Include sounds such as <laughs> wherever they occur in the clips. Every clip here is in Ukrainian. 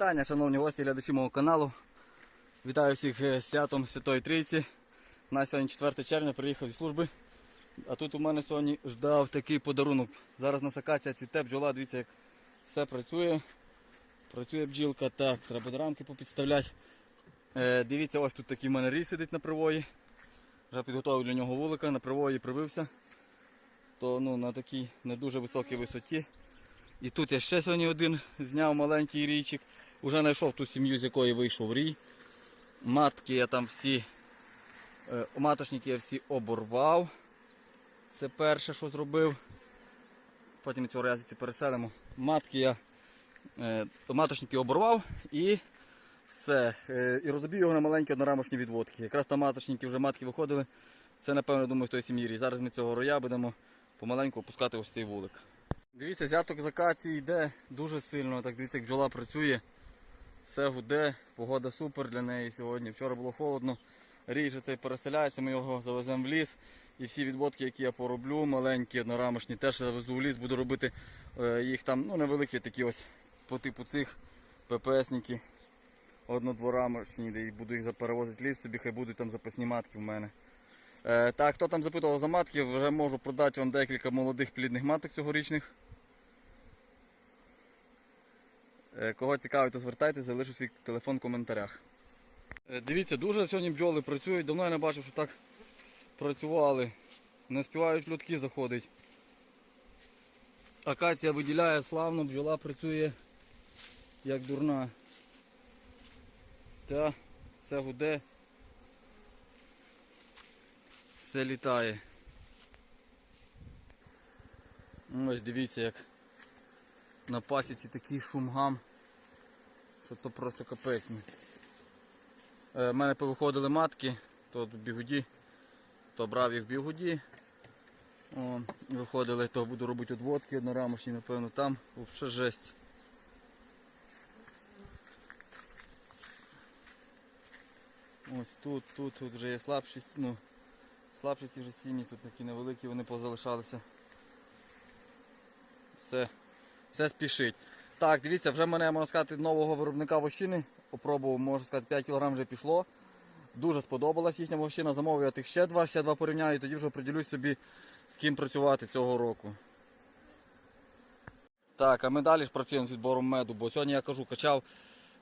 Вітання, шановні гості, глядачі мого каналу. Вітаю всіх е, з святом Святої Трійці. У нас сьогодні 4 червня, приїхав зі служби. А тут у мене сьогодні ждав такий подарунок. Зараз на сакація цвіте бджола, дивіться, як все працює. Працює бджілка, так, треба буде рамки попідставляти. Е, дивіться, ось тут такий в мене рій сидить на привої. Вже підготував для нього вулика, на привої привився. То ну, на такій не дуже високій висоті. І тут я ще сьогодні один зняв маленький рійчик. Уже знайшов ту сім'ю, з якої вийшов рій. Матки я там всі, е, маточники я всі оборвав. Це перше, що зробив. Потім цього разі переселимо. Матки я е, маточники оборвав і все. Е, і розоб'ю його на маленькі однорамочні відводки. Якраз там маточники вже матки виходили. Це, напевно, думаю, в той сім'ї рій. Зараз ми цього роя будемо помаленьку опускати ось цей вулик. Дивіться, зяток з акації йде дуже сильно. Так дивіться, як бджола працює. Все гуде, погода супер для неї сьогодні. Вчора було холодно. Рій же цей переселяється, ми його завеземо в ліс. І всі відводки, які я пороблю, маленькі, однорамочні, теж завезу в ліс, буду робити е, їх там, ну невеликі такі ось по типу цих ППСники однодворамочні, де буду їх перевозити в ліс, собі хай будуть там запасні матки в мене. Е, так, хто там запитував за матки, вже можу продати вам декілька молодих плідних маток цьогорічних. Е, Кого цікавить, то звертайтеся, залишу свій телефон в коментарях. Е, Дивіться, дуже сьогодні бджоли працюють. Давно я не бачив, що так працювали. Не співають людки заходить. Акація виділяє славно, бджола працює як дурна. Та, все гуде. Все літає. Ось дивіться як на пасіці такий шумгам, що то просто капець. У е, мене повиходили матки, то бігуді, то брав їх в бігуді. О, виходили, то буду робити одводки однорамочні, напевно, там взагалі жесть. Ось тут, тут, тут вже є слабшість, ну, слабші ці вже сім'ї, тут такі невеликі, вони позалишалися. Все, все спішить. Так, дивіться, вже мене, можна сказати, нового виробника вощини. Попробував, можна сказати, 5 кг вже пішло. Дуже сподобалась їхня вощина, замовив я тих ще два, ще два порівняю і тоді вже приділюсь собі з ким працювати цього року. Так, а ми далі ж працюємо з відбором меду, бо сьогодні я кажу, качав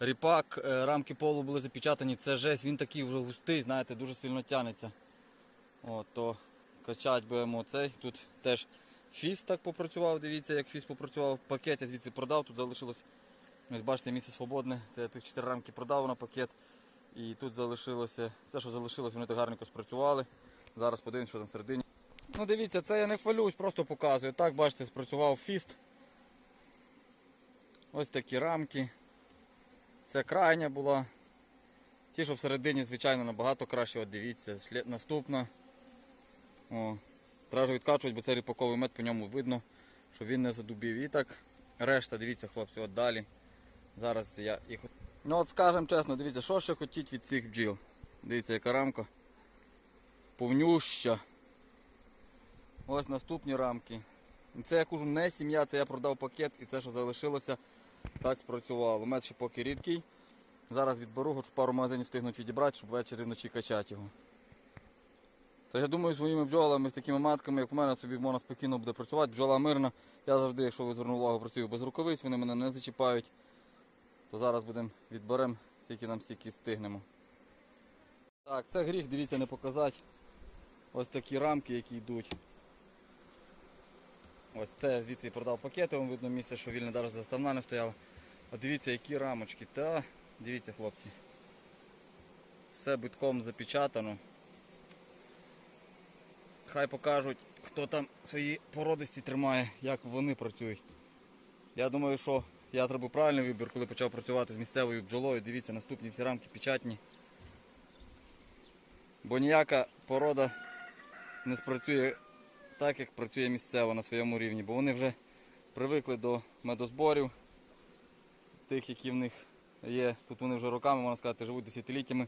ріпак, е, рамки полу були запечатані, це жесть, він такий вже густий, знаєте, дуже сильно тянеться. От, то качать будемо цей. Тут теж фіс так попрацював, дивіться, як фіс попрацював. Пакет я звідси продав, тут залишилось. Ось бачите, місце свободне. Це я тих 4 рамки продав на пакет. І тут залишилося, це що залишилось, вони так гарненько спрацювали. Зараз подивимось, що там всередині. Ну дивіться, це я не хвалюсь, просто показую. Так, бачите, спрацював фіст. Ось такі рамки. Це крайня була. Ті, що всередині, звичайно, набагато краще. От дивіться, наступна. О, треба вже відкачувати, бо це ріпаковий мед, по ньому видно, що він не задубів. І так, решта, дивіться, хлопці, от далі. Зараз я їх. Ну от скажемо чесно, дивіться, що ще хотіть від цих бджіл. Дивіться, яка рамка. Повнюща. Ось наступні рамки. Це я кажу не сім'я, це я продав пакет і це, що залишилося, так спрацювало. Мед ще поки рідкий. Зараз відберу, хочу пару магазинів встигнуть відібрати, щоб ввечері вночі качати його. То я думаю, своїми бджолами, з такими матками, як в мене, собі можна спокійно буде працювати. Бджола мирна. Я завжди, якщо ви звернули увагу, працюю без рукавиць, вони мене не зачіпають. То зараз будемо відберемо, скільки нам стільки встигнемо. Так, це гріх, дивіться, не показати. Ось такі рамки, які йдуть. Ось це звідси продав пакети, вам видно місце, що вільне навіть заставна не стояла. А дивіться, які рамочки. Та, дивіться, хлопці. Все битком запечатано. Хай покажуть, хто там свої породисті тримає, як вони працюють. Я думаю, що я зробив правильний вибір, коли почав працювати з місцевою бджолою. Дивіться, наступні всі рамки печатні. Бо ніяка порода не спрацює так, як працює місцево на своєму рівні, бо вони вже привикли до медозборів, тих, які в них є. Тут вони вже роками, можна сказати, живуть десятиліттями.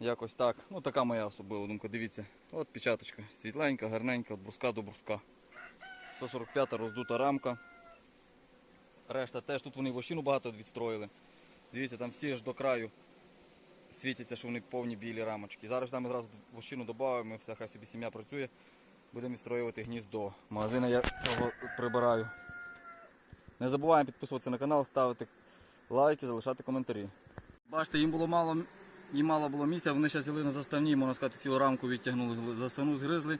Якось так. Ну така моя особлива думка. Дивіться. От печаточка. Світленька, гарненька, від бруска до бруска. 145 роздута рамка. решта теж. Тут вони вощину багато відстроїли. Дивіться, там всі ж до краю світяться, що вони повні білі рамочки. Зараз там одразу вощину додаємо, і все, хай собі сім'я працює. Будемо відстроювати гніздо. Магазини я того прибираю. Не забуваємо підписуватися на канал, ставити лайки, залишати коментарі. Бачите, їм було мало, їм мало було місця, вони зараз взяли на заставні, можна сказати, цілу рамку відтягнули, заставну згризли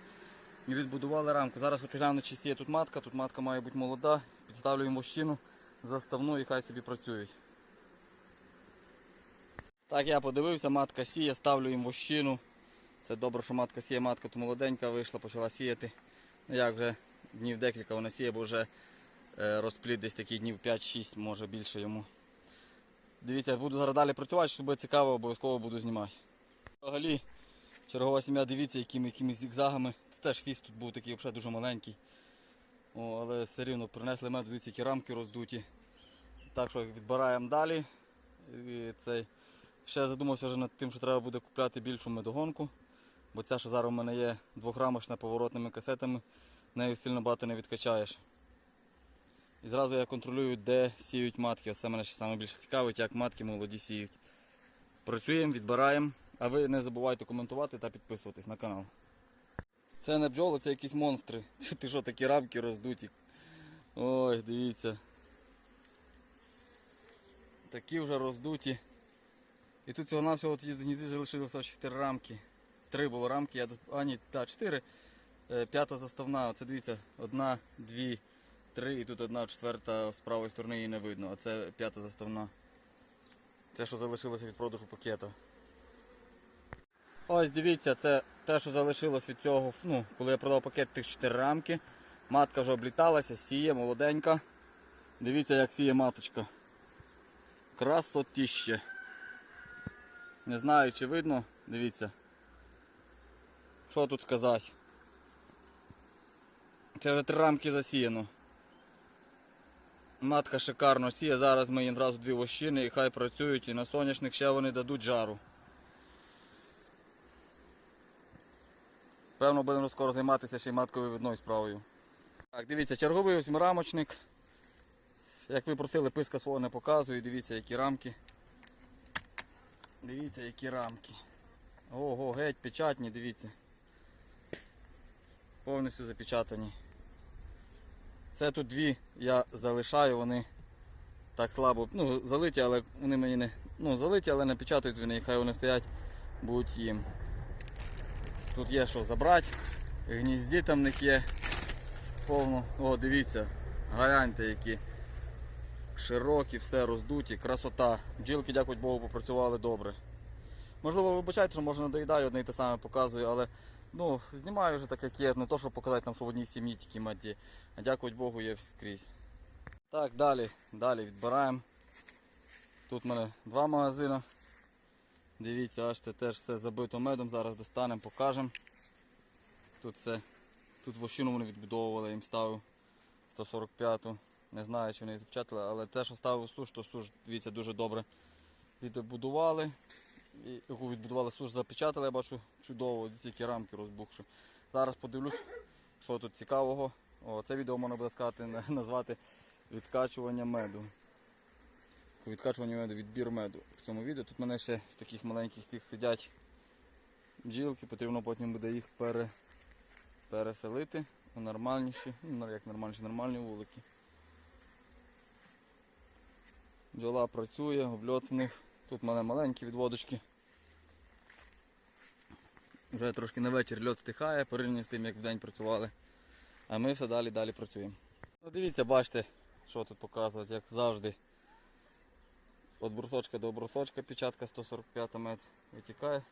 і відбудували рамку. Зараз хочу глянути, чи є тут матка, тут матка має бути молода, підставлю їм вощину, заставну і хай собі працюють. Так, я подивився, матка сіє, ставлю їм вощину. Це добре, що матка сіє, матка то молоденька вийшла, почала сіяти. Ну як вже днів декілька вона сіє, бо вже е, розплід десь таких днів 5-6, може більше йому. Дивіться, буду зараз далі працювати, що буде цікаво, обов'язково буду знімати. Взагалі, чергова сім'я, дивіться, якими, якими зігзагами. Це теж фіст тут був такий взагалі дуже маленький. О, але все рівно принесли мед, дивіться, які рамки роздуті. Так що відбираємо далі. І цей. Ще задумався вже над тим, що треба буде купляти більшу медогонку. Бо ця, що зараз у мене є двохрамочна поворотними касетами, нею сильно багато не відкачаєш. І зразу я контролюю, де сіють матки. Оце мене ще саме більше цікавить, як матки молоді сіють. Працюємо, відбираємо. А ви не забувайте коментувати та підписуватись на канал. Це не бджоли, це якісь монстри. <laughs> Ти що, такі рамки роздуті. Ой, дивіться. Такі вже роздуті. І тут всього навсього з гнізди залишилося 4 рамки. Три було рамки, я, а ні, так, 4. П'ята заставна. Оце дивіться, одна, дві, три і тут одна четверта з правої сторони її не видно, а це п'ята заставна. Це що залишилося від продажу пакета. Ось дивіться, це те, що залишилось від цього, ну, коли я продав пакет тих 4 рамки. Матка вже обліталася, сіє, молоденька. Дивіться, як сіє маточка. Красотіще. Не знаю, чи видно, дивіться. Що тут сказати? Це вже три рамки засіяно. Матка шикарно сіє, зараз ми їм одразу дві вощини і хай працюють і на соняшник ще вони дадуть жару. Певно будемо скоро займатися ще й матковою видною справою. Так, дивіться, черговий восьмирамочник. Як ви просили, писка свого не показую, дивіться які рамки. Дивіться які рамки. Ого, геть печатні, дивіться. Повністю запечатані. Це тут дві я залишаю, вони так слабо, ну, залиті, але вони мені не. Ну, залиті, але не печатають вони, хай вони стоять, будуть їм. Тут є що забрати, гнізді там в них є повно. О, дивіться, гляньте які широкі, все роздуті, красота. Бджілки, дякувати Богу, попрацювали добре. Можливо, вибачайте, що може надоїдаю, одне і те саме показую, але ну, знімаю вже так, як є. Не то, щоб показати, там, що в одній сім'ї тільки маті. А дякувати Богу, є скрізь. Так, далі, далі відбираємо. Тут в мене два магазини. Дивіться, аж це теж все забито медом. Зараз достанемо, покажемо. Тут все. Тут вощину вони відбудовували, їм ставив 145-ту. Не знаю, чи вони їх запечатали, але те, що ставив суш, то суш, дивіться, дуже добре відбудували. Яку відбудували суш, запечатали, я бачу чудово, ці рамки розбухши. Зараз подивлюсь, що тут цікавого. О, це відео можна буде сказати, назвати відкачування меду. Відкачування меду, відбір меду в цьому відео. Тут мене ще в таких маленьких цих сидять бджілки, потрібно потім буде їх пере, переселити у нормальніші, ну як нормальніші, нормальні вулики. Бджола працює, обльот в них. Тут в мене маленькі відводочки. Вже трошки на вечір льот стихає, порівняно з тим, як вдень працювали. А ми все далі далі працюємо. Ну, дивіться, бачите, що тут показувати, як завжди. От брусочка до брусочка печатка 145 мет витікає.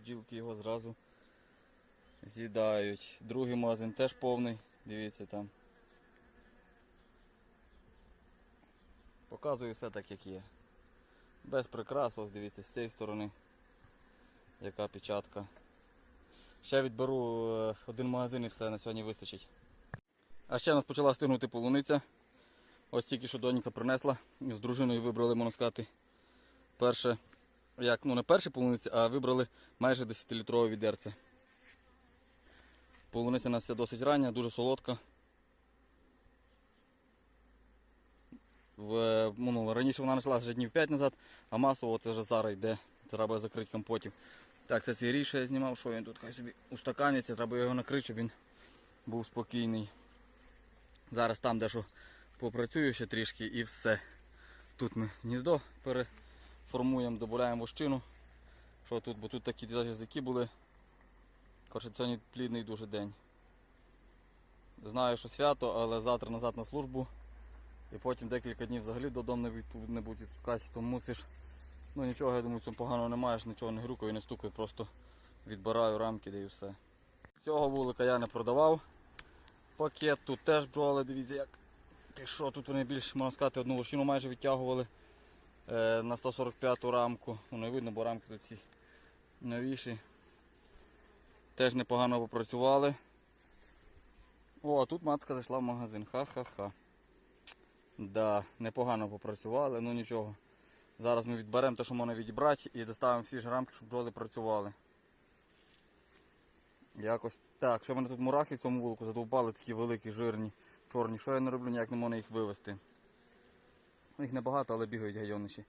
Бджілки його зразу з'їдають. Другий магазин теж повний, дивіться там. Показую все так, як є. Без прикрас, ось дивіться, з цієї сторони, яка печатка. Ще відберу е, один магазин і все на сьогодні вистачить. А ще нас почала стигнути полуниця. Ось тільки що донька принесла. З дружиною вибрали, можна сказати, перше, як, ну не перше полуниця, а вибрали майже 10-літрове відерце. Полуниця у нас досить рання, дуже солодка. В, ну, раніше вона почалася вже днів 5 назад, а масово це вже зараз йде. Треба закрити компотів. Так, це цей ріж, я знімав, що він тут хай собі устаканиться, треба його накрити, щоб він був спокійний. Зараз там дещо попрацюю ще трішки і все. Тут ми гніздо переформуємо, додаємо вощину. Що тут, бо тут такі язики були. Коротше, сьогодні плідний дуже день. Знаю, що свято, але завтра назад на службу. І потім декілька днів взагалі додому не, не будуть відпускати, то мусиш. Ну нічого, я думаю, цьому поганого не маєш, нічого не грюкаю, не стукаю, просто відбираю рамки де і все. З цього вулика я не продавав. Пакет тут теж бджоли, дивіться як. Ти що, тут вони більш, можна сказати, одну вощину майже відтягували е, на 145 рамку. Ну не видно, бо рамки тут ці новіші. Теж непогано попрацювали. О, а тут матка зайшла в магазин. Ха-ха-ха. Да, непогано попрацювали, ну нічого. Зараз ми відберемо те, що можна відібрати, і доставимо всі ж рамки, щоб бджоли працювали. Якось так. Що в мене тут мурахи в цьому вулику задовбали такі великі, жирні, чорні. Що я не роблю, ніяк не можу їх вивезти. Їх небагато, але бігають гайониші.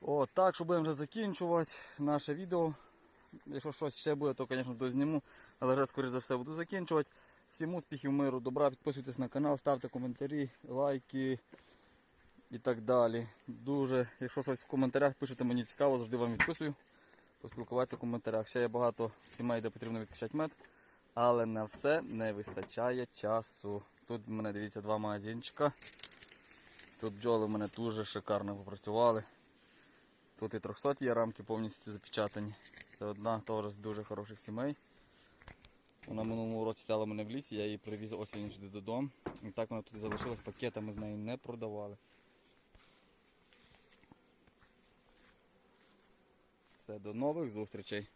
О, так, що будемо вже закінчувати наше відео. Якщо щось ще буде, то, звісно, дозніму. Але вже, скоріш за все, буду закінчувати. Всім успіхів, миру, добра, підписуйтесь на канал, ставте коментарі, лайки і так далі. Дуже, якщо щось в коментарях пишете, мені цікаво, завжди вам відписую. Поспілкуватися в коментарях. Ще є багато сімей, де потрібно відкачати мед. Але на все не вистачає часу. Тут в мене дивіться два магазинчика. Тут бджоли в мене дуже шикарно попрацювали. Тут і 300 є рамки повністю запечатані. Це одна теж з дуже хороших сімей. Вона минулому році стала мене в лісі, я її привіз осінню сюди додому. І так вона тут залишилась, пакетами з неї не продавали. Все, до нових зустрічей.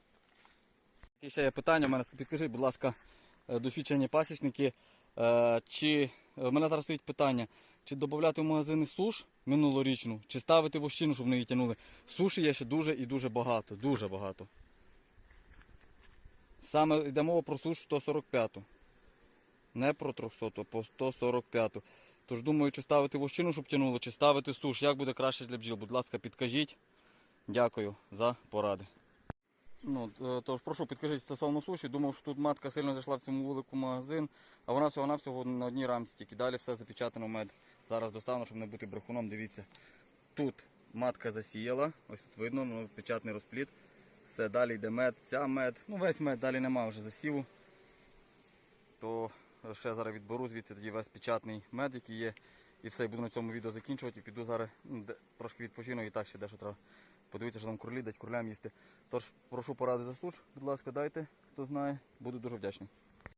І ще є питання, у мене підкажіть, будь ласка, е, досвідчені пасічники. е, Чи е, в мене зараз стоїть питання, чи додати в магазини суш минулорічну, чи ставити вощину, щоб не її тягнули. Суші є ще дуже і дуже багато, дуже багато. Саме йде мова про суш 145. Не про 300, а по 145-ту. Тож думаю, чи ставити вощину, щоб тягнуло, чи ставити суш. Як буде краще для бджіл? Будь ласка, підкажіть. Дякую за поради. Ну, е, тож прошу підкажіть стосовно суші. Думав, що тут матка сильно зайшла в цьому вулику магазин, а вона всього навсього на одній рамці, тільки далі все запечатано мед. Зараз достану, щоб не бути брехуном. Дивіться. Тут матка засіяла, ось тут видно, ну, печатний розпліт. Все, далі йде мед, ця мед. Ну весь мед, далі немає вже засіву. То ще зараз відберу звідси тоді весь печатний мед, який є. І все, буду на цьому відео закінчувати. І піду зараз ну, трошки відпочину і так ще дещо треба. Подивіться, що там курлі, дать курлям їсти. Тож прошу поради за суш, будь ласка, дайте, хто знає, буду дуже вдячний.